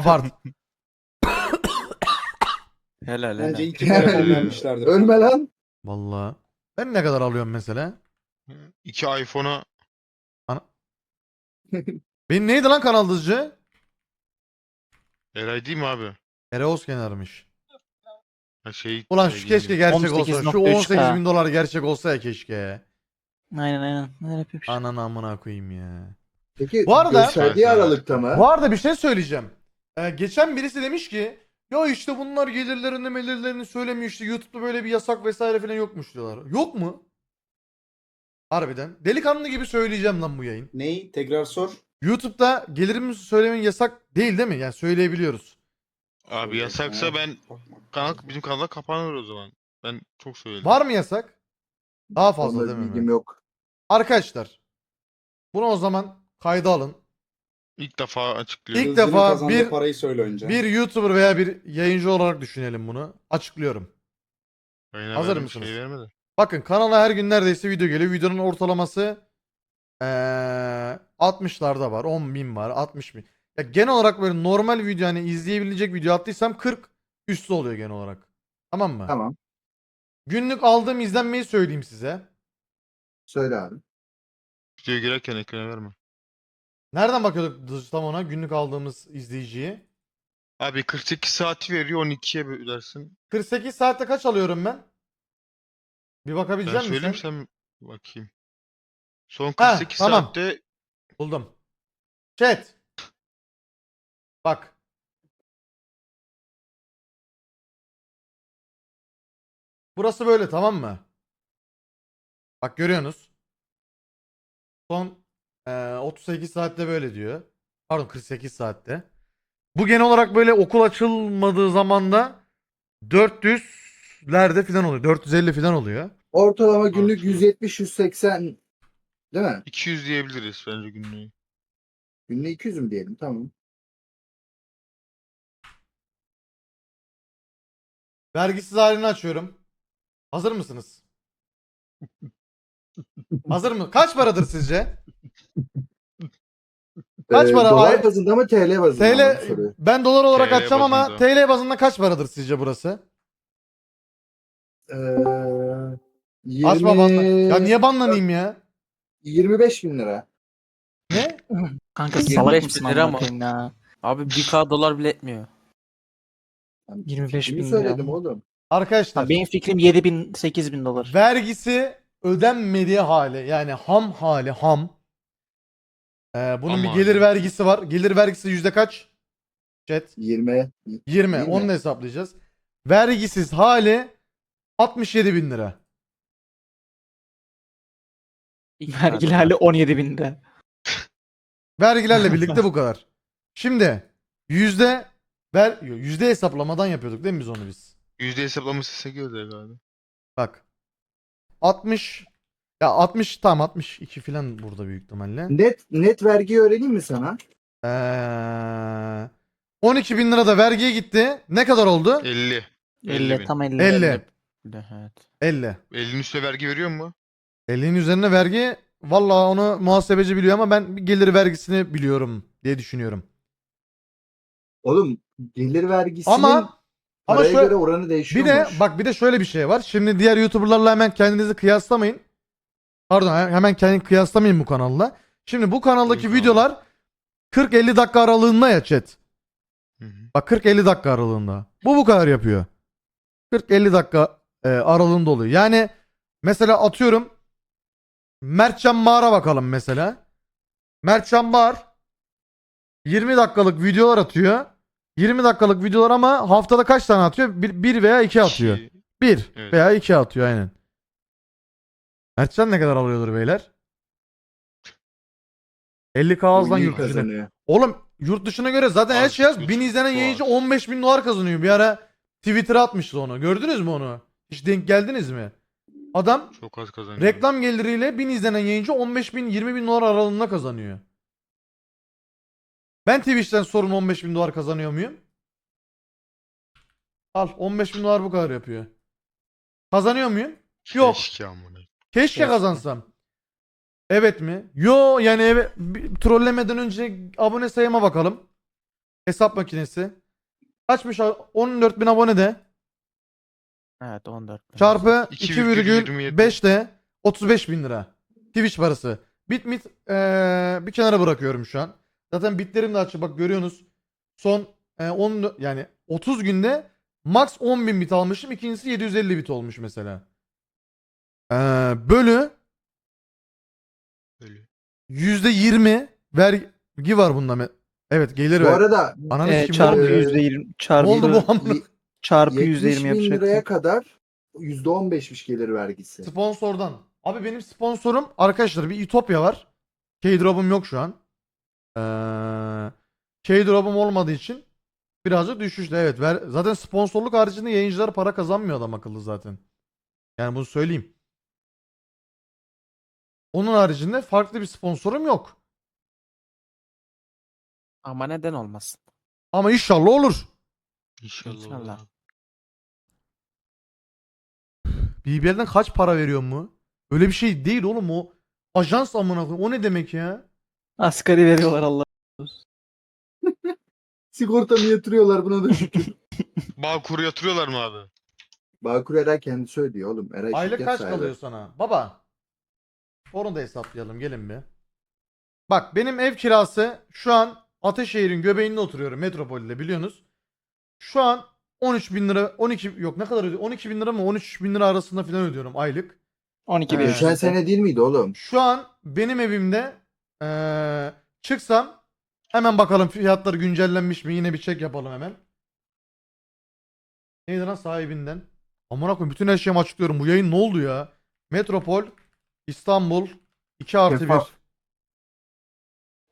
Abart. Helal Bence helal. iki telefon vermişlerdir. Ölme lan. Vallahi. Ben ne kadar alıyorum mesela? İki iPhone'a Benim neydi lan kanal dızcı? Eray değil mi abi? Ereos kenarmış. Ha şey, Ulan şey şu değil keşke mi? gerçek olsa. Şu 18.3K. 18 bin dolar gerçek olsa ya keşke. Aynen aynen. Neler yapıyormuş? Ananı amına koyayım ya. Peki Bu arada- gösterdiği aralıkta mı? Bu arada bir şey söyleyeceğim. Ee, geçen birisi demiş ki ya işte bunlar gelirlerini melirlerini söylemiyor işte YouTube'da böyle bir yasak vesaire falan yokmuş diyorlar. Yok mu? Harbiden. Delikanlı gibi söyleyeceğim lan bu yayın. Neyi? Tekrar sor. YouTube'da gelirimizi söylemenin yasak değil değil mi? Yani söyleyebiliyoruz. Abi yasaksa ben kanal bizim kanalda kapanır o zaman. Ben çok söyledim. Var mı yasak? Daha fazla Onda değil mi? bilgim yok. Arkadaşlar. Bunu o zaman kayda alın. İlk defa açıklıyorum. İlk defa kazandığı bir- parayı söyle önce. Bir YouTuber veya bir yayıncı olarak düşünelim bunu. Açıklıyorum. Yayına Hazır mısınız? Şey vermedi. Bakın kanala her gün neredeyse video geliyor. Videonun ortalaması eee 60'larda var. 10 bin var. 60 bin. Ya genel olarak böyle normal video hani izleyebilecek video attıysam 40 üstü oluyor genel olarak. Tamam mı? Tamam. Günlük aldığım izlenmeyi söyleyeyim size. Söyle abi. Videoya girerken ekrana verme. Nereden bakıyorduk tam ona günlük aldığımız izleyiciyi? Abi 48 saati veriyor 12'ye bölersin. 48 saatte kaç alıyorum ben? Bir Ben bakabilecek misin? söyleyeyim sen bakayım. Son Ha, 48 tamam. saatte Buldum. Chat. Bak. Burası böyle tamam mı? Bak görüyorsunuz. Son eee, 38 saatte böyle diyor. Pardon 48 saatte. Bu genel olarak böyle okul açılmadığı zamanda 400'lerde falan oluyor. 450 falan oluyor. Ortalama günlük Artıyor. 170-180 değil mi? 200 diyebiliriz bence günlüğü. Günlüğü 200 mü diyelim? Tamam. Vergisiz halini açıyorum. Hazır mısınız? Hazır mı? Kaç paradır sizce? Kaç Ee, para? Dolar Ay- bazında mı TL bazında mı? TL soruyor. ben dolar olarak TL açacağım ama bazında. TL bazında kaç paradır sizce burası? Ee, 20, Açma banla. Ya niye banlanayım ya? 25 bin lira. Ne? Kanka 25 salak mısın lira amına mı? koyayım ya? Abi 1k dolar bile etmiyor. 25 Kimi bin lira. söyledim oğlum? Arkadaşlar Ha, benim fikrim 7 bin 8 bin dolar. vergisi ödenmediği hali yani ham hali ham. Ee, bunun Ham bir gelir vergisi var. Gelir vergisi yüzde kaç? Chat. 20. 20. Yirmi. Onu da hesaplayacağız. Vergisiz hali 67 bin lira. Hali 17 bin lira. Vergilerle birlikte bu kadar. Şimdi yüzde ver yo, yüzde hesaplamadan yapıyorduk değil mi biz onu biz? Yüzde hesaplaması 8 galiba. Bak. 60 ya 60 tam 62 falan burada büyük ihtimalle. Net net vergi öğreneyim mi sana? Ee, 12 bin lira da vergiye gitti. Ne kadar oldu? 50. 50 bin. tam 50. 50. Bir de, Evet. 50. 50'nin üstüne vergi veriyor mu? 50'nin üzerine vergi vallahi onu muhasebeci biliyor ama ben gelir vergisini biliyorum diye düşünüyorum. Oğlum gelir vergisinin Ama ama paraya şöyle göre oranı Bir değişiyormuş. de bak bir de şöyle bir şey var. Şimdi diğer YouTuber'larla hemen kendinizi kıyaslamayın. Pardon he- hemen kendini kıyaslamayın bu kanalla. Şimdi bu kanaldaki abi. videolar 40-50 dakika aralığında ya chat. Hı hı. Bak 40-50 dakika aralığında. Bu bu kadar yapıyor. 40-50 dakika e, aralığında oluyor. Yani mesela atıyorum Mertcan Mağar'a bakalım mesela. Mertcan Mağar 20 dakikalık videolar atıyor. 20 dakikalık videolar ama haftada kaç tane atıyor? Bir, bir veya iki atıyor. İki- Bir Evet. veya iki atıyor aynen. Mertcan ne kadar alıyordur beyler? 50k ağızdan iyi yurt dışına. kazanıyor. Oğlum yurt dışına göre zaten her Az, şey üç, 1000 izlenen yayıncı az. 15 bin dolar kazanıyor. Bir ara Twitter'a atmıştı onu. Gördünüz mü onu? Hiç denk geldiniz mi? Adam Çok az kazanıyor. reklam geliriyle 1000 izlenen yayıncı 15 bin 20 bin dolar aralığında kazanıyor. Ben Twitch'ten sorun 15 bin dolar kazanıyor muyum? Al 15 bin dolar bu kadar yapıyor. Kazanıyor muyum? Yok. Keşke amına. Keşke kazansam. Evet mi? Yo yani evet. Bir- trollemeden önce abone sayıma bakalım. Hesap makinesi. Kaçmış? 14 bin abone de. Evet 14. bin. Çarpı 2,27. 2,5 de 35 bin lira. Twitch parası. Bit mit eee, bir kenara bırakıyorum şu an. Zaten bitlerim de açık bak görüyorsunuz. Son eee, 10 yani 30 günde max 10 bin bit almışım. İkincisi 750 bit olmuş mesela. Eee, bölü Böyle. %20 vergi var bunda. Evet gelir Bu ver. arada Ananı Ee, sikim çarpı oldu? %20 Ne çarpı oldu bu amına? çarpı 70 %20 bin liraya yapacaksın. kadar %15'miş gelir vergisi. Sponsordan. Abi benim sponsorum arkadaşlar bir Ütopya var. K-Drop'um yok şu an. Ee, K-Drop'um olmadığı için birazcık düşüştü. Evet ver, zaten sponsorluk haricinde yayıncılar para kazanmıyor adam akıllı zaten. Yani bunu söyleyeyim. Onun haricinde farklı bir sponsorum yok. Ama neden olmasın? Ama inşallah olur. İnşallah. İnşallah. olur. BBL'den kaç para veriyor mu? Öyle bir şey değil oğlum o. Ajans amına koyayım. O ne demek ya? Asgari veriyorlar Allah. Sigortamı yatırıyorlar buna da şükür. Bağkur yatırıyorlar mı abi? Bağkur Eray kendisi ödüyor oğlum. Eray Aylık şirket kaç sahibi. kalıyor sana? Baba. Onu da hesaplayalım gelin bir. Bak benim ev kirası şu an Ateşehir'in göbeğinde oturuyorum metropolde biliyorsunuz. Şu an 13 bin lira 12 yok ne kadar ödüyorum 12 bin lira mı 13 bin lira arasında falan ödüyorum aylık. 12 Ee, bin. Geçen sene değil miydi oğlum? Şu an benim evimde eee, çıksam hemen bakalım fiyatlar güncellenmiş mi yine bir çek yapalım hemen. Neydi lan sahibinden? Amına koyayım bütün her şeyimi açıklıyorum. Bu yayın ne oldu ya? Metropol İstanbul 2 artı 1. Şeffaf.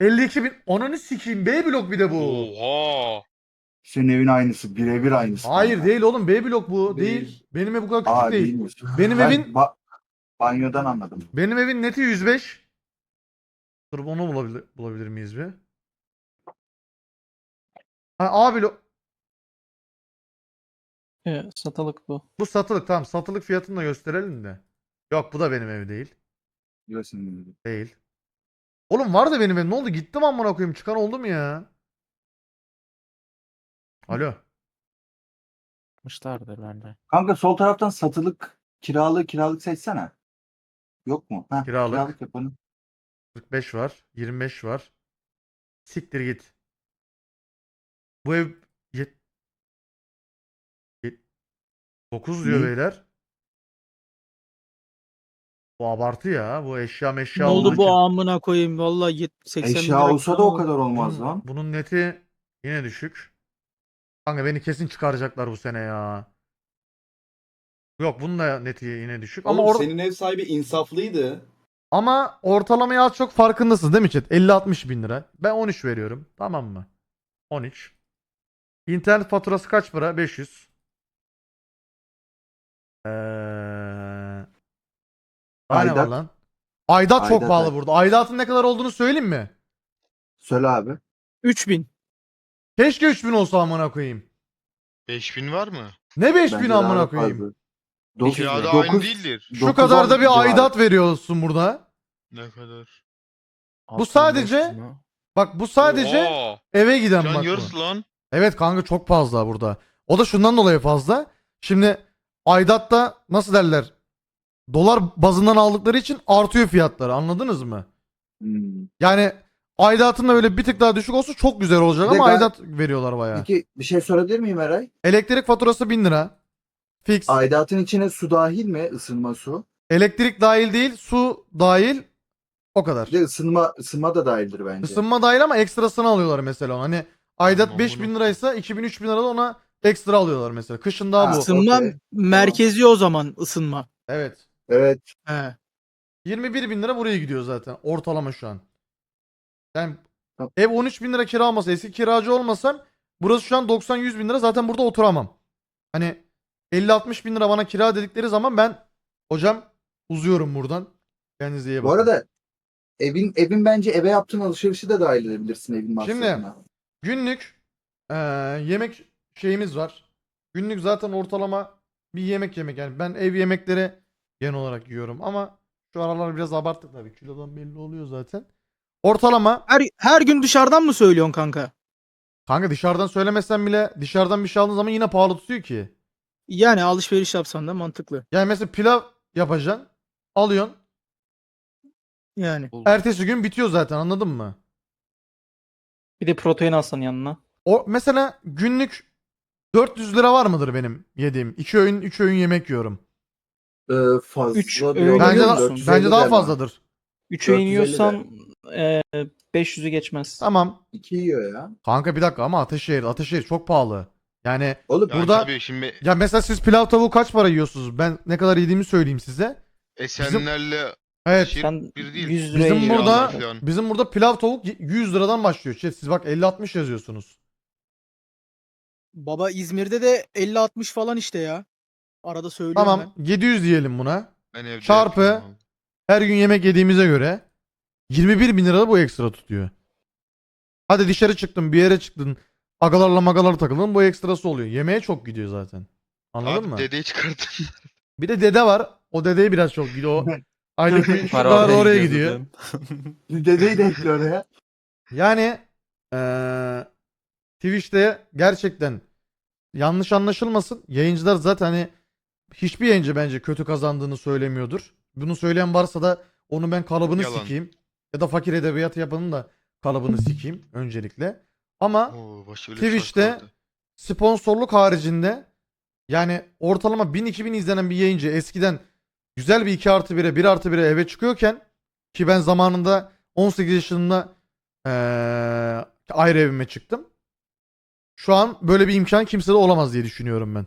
52 bin. Ananı sikeyim. B blok bir de bu. Oha. Senin evin aynısı. Birebir aynısı. Hayır değil oğlum. B blok bu. Değil. Değil. Benim ev bu kadar küçük Aa değil. değilmiş. Benim Ben evin- ba- banyodan anladım. Benim evin neti 105. Dur onu bulabilir, bulabilir miyiz bir? Ha A blok. Evet, satılık bu. Bu satılık tamam. Satılık fiyatını da gösterelim de. Yok bu da benim ev değil. Diyorsun. Değil. Oğlum var da benim ev. Ne oldu? Gittim amına koyayım. Çıkan oldu mu ya? Alo. Yapmışlardır bence. Kanka sol taraftan satılık kiralık kiralık seçsene. Yok mu? Heh, Kiralık. kiralık yapalım. 45 var. 25 var. Siktir git. Bu ev yet... yet... 9 diyor Ne? beyler. Bu abartı ya. Bu eşya meşya Ne olduğu oldu bu için. amına koyayım valla yet- 80 bin Eşya lira olsa da o kadar olmaz bunun, lan. bunun neti yine düşük. Kanka beni kesin çıkaracaklar bu sene ya. Yok bunun da neti yine düşük. Ama Oğlum or- senin ev sahibi insaflıydı. ama ortalamaya az çok farkındasınız değil mi chat? 50-60 bin lira. Ben 13 veriyorum. Tamam mı? 13. İnternet faturası kaç para? 500. Ee... Ne var Aidat. lan? Aidat çok Aidat, pahalı burada. Aidatın ne kadar olduğunu söyleyeyim mi? Söyle abi. 3000. Keşke 3000 olsa amına koyayım. 5000 var mı? Ne 5000 Bence daha amına koyayım? fazla. Dokuz- Kirada dokuz- aynı değildir. Şu dokuz, kadar da on bir civarı. aidat veriyorsun burada. Ne kadar? Bu sadece- 6500 mü? Bak bu sadece Oha. eve giden Can bak bu. yarısı lan. Evet kanka çok fazla burada. O da şundan dolayı fazla. Şimdi aidatta nasıl derler? Dolar bazından aldıkları için artıyor fiyatları anladınız mı? Hmm. Yani aidatın da böyle bir tık daha düşük olsa çok güzel olacak Bir de ama gal- aidat veriyorlar bayağı. Peki bir şey sorabilir miyim Eray? Elektrik faturası 1000 lira. Fix. Aidatın içine su dahil mi? Isınma su. Elektrik dahil değil, su dahil. O kadar. Bir de ısınma, ısınma da dahildir bence. Isınma dahil ama ekstrasını alıyorlar mesela. onu. Hani aidat Aman 5000 bunu. liraysa 2000-3000 lirada ona ekstra alıyorlar mesela. Kışın daha Ha, bu. Isınma okey. merkezi o zaman ısınma. Evet. Evet. He. 21 bin lira buraya gidiyor zaten. Ortalama şu an. Yani Tamam. ev 13 bin lira kira almasa eski kiracı olmasam burası şu an 90-100 bin lira zaten burada oturamam. Hani 50-60 bin lira bana kira dedikleri zaman ben hocam uzuyorum buradan. Kendinize iyi bakın. Bu arada evin evin bence eve yaptığın alışverişi de dahil edebilirsin evin Şimdi- masrafına. Günlük eee, yemek şeyimiz var. Günlük zaten ortalama bir yemek yemek yani ben ev yemekleri genel olarak yiyorum ama şu aralar biraz abarttık tabii kilodan belli oluyor zaten. Ortalama Her, her gün dışarıdan mı söylüyorsun kanka? Kanka dışarıdan söylemesen bile dışarıdan bir şey aldığın zaman yine pahalı tutuyor ki. Yani alışveriş yapsan da mantıklı. Yani mesela pilav yapacaksın. Alıyorsun. Yani. Ertesi gün bitiyor zaten anladın mı? Bir de protein alsan yanına. O mesela günlük 400 lira var mıdır benim yediğim? 2 öğün 3 öğün yemek yiyorum. Ee, fazla Üç öğün Bence yiyor da- musun? bence daha fazladır. 3 öğün 450 de. yiyorsan e, 500'ü geçmez. Tamam. İki yiyor ya. Kanka bir dakika ama Ataşehir Ataşehir çok pahalı. Yani Oğlum Yani Burada- tabii şimdi ya mesela siz pilav tavuğu kaç para yiyorsunuz? Ben ne kadar yediğimi söyleyeyim size. Esenlerle Evet. Şehir Sen bir değil. 100 liraya Bizim yiyor burada bizim burada pilav tavuk 100 liradan başlıyor. Chat siz bak 50 60 yazıyorsunuz. Baba İzmir'de de 50-60 falan işte ya. Arada söylüyorum Tamam 700 diyelim buna. Ben evde Çarpı- yapıyorum abi. Her gün yemek yediğimize göre 21 bin lira bu ekstra tutuyor. Hadi dışarı çıktın bir yere çıktın. Agalarla magalar takıldın bu ekstrası oluyor. Yemeğe çok gidiyor zaten. Anladın Abi mı? dedeyi çıkarttın. Bir de dede var. O dedeye biraz çok gidiyor. O aylık bir şu Para kadar oraya gidiyor. Dedeyi de ekliyor oraya. Yani eee, Twitch'te gerçekten yanlış anlaşılmasın. Yayıncılar zaten hani hiçbir yayıncı bence kötü kazandığını söylemiyordur. Bunu söyleyen varsa da onu ben kalıbını Yalan. sikeyim. Ya da fakir edebiyat yapanın da kalıbını sikeyim öncelikle. Ama Oo, başı öyle Twitch'te- şarkı vardı. sponsorluk haricinde yani ortalama 1000-2000 izlenen bir yayıncı eskiden güzel bir 2 artı 1'e 1 artı 1'e eve çıkıyorken ki ben zamanında 18 yaşında eee, ayrı evime çıktım. Şu an böyle bir imkan kimsede olamaz diye düşünüyorum ben.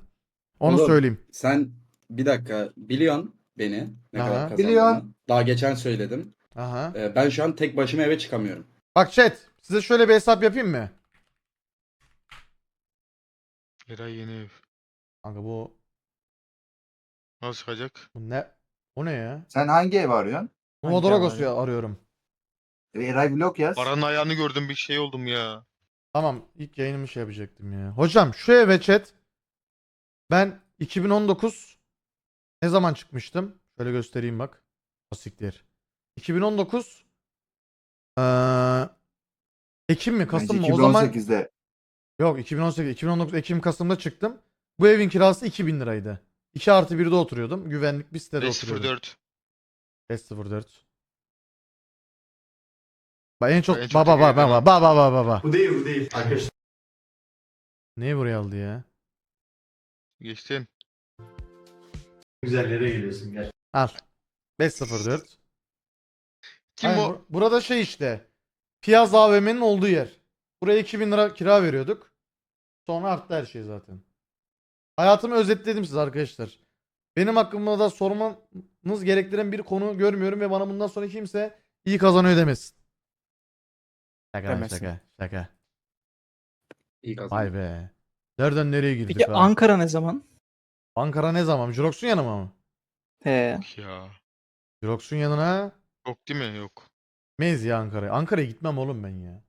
Onu Oğlum, söyleyeyim. Sen bir dakika biliyorsun beni ne Aha. kadar kazandığımı. Biliyorum. Daha geçen söyledim. Aha. Ee, ben şu an tek başıma eve çıkamıyorum. Bak chat size şöyle bir hesap yapayım mı? Eray yeni ev. Kanka bu, Nasıl çıkacak? bu ne? O ne ya? Sen hangi ev arıyorsun? Modorogos'u arıyorum. Eray Vlog yaz. Paranın ayağını gördüm bir şey oldum ya. Tamam ilk yayınımı şey yapacaktım ya. Hocam şu eve chat ben 2019 ne zaman çıkmıştım? Şöyle göstereyim bak. Asiktir. 2019 eee Ekim mi Kasım mı? O zaman 2018'de. yok 2018 2019 Ekim Kasım'da çıktım. Bu evin kirası 2000 liraydı. 2 artı 1'de oturuyordum. Güvenlik bir sitede oturuyordum. 504. 504. Bak en çok En çok baba baba eden baba baba baba baba. Bu değil bu değil arkadaşlar. Neyi buraya aldı ya? Geçtin. Güzel yere geliyorsun gel. Al. 504. Kim Aynen, o? bur- burada şey işte. Piyaz AVM'nin olduğu yer. Buraya 2000 lira kira veriyorduk. Sonra arttı her şey zaten. Hayatımı özetledim size arkadaşlar. Benim hakkımda da sormanız gerektiren bir konu görmüyorum ve bana bundan sonra kimse iyi kazanıyor demesin. Şaka lan Demesin. şaka şaka. İyi kazandım. Vay be. Nereden nereye girdik Peki ha? Ankara ne zaman? Ankara ne zaman? Jirox'un yanıma mı? He. Ya. Jirox'un yanına Yok değil mi? Yok. Meyiz ya Ankara'ya. Ankara'ya gitmem oğlum ben ya.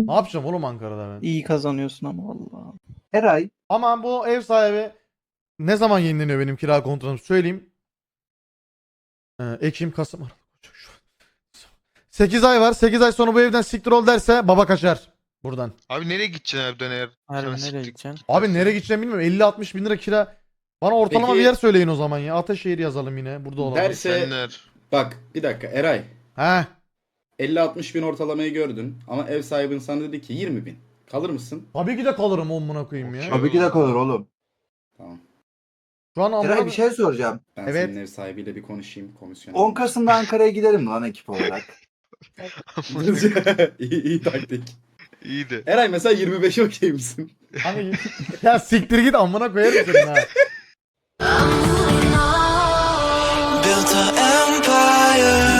Ne yapacağım oğlum Ankara'da ben? İyi kazanıyorsun ama Allah. Eray Ama bu ev sahibi ne zaman yenileniyor benim kira kontratım söyleyeyim. Ee, Ekim, Kasım, Aralık, Ocak, Şubat. 8 ay var. 8 ay sonra bu evden siktir ol derse baba kaçar buradan. Abi nereye gideceksin evden eğer? Harbi nereye siktik- gideceksin? Abi nereye gideceğim bilmiyorum. 50-60 bin lira kira. Bana ortalama Peki- bir yer söyleyin o zaman ya. Ataşehir yazalım yine. Burada olalım. Derse Esenler. bak bir dakika Eray He. 50-60 bin ortalamayı gördün ama ev sahibin sana dedi ki 20 bin. Kalır mısın? Tabii ki de kalırım omuna koyayım ya. Okey. tabii ki de kalır oğlum. Tamam. Şu an amına Eray bir şey soracağım. Ben Evet. senin ev sahibiyle bir konuşayım komisyon. 10 Kasım'da Ankara'ya gidelim lan ekip olarak. iyi, iyi taktik. İyiydi. Eray mesela 25'e okey misin? Hani ya siktir git amına koyarım seni ha. Built an empire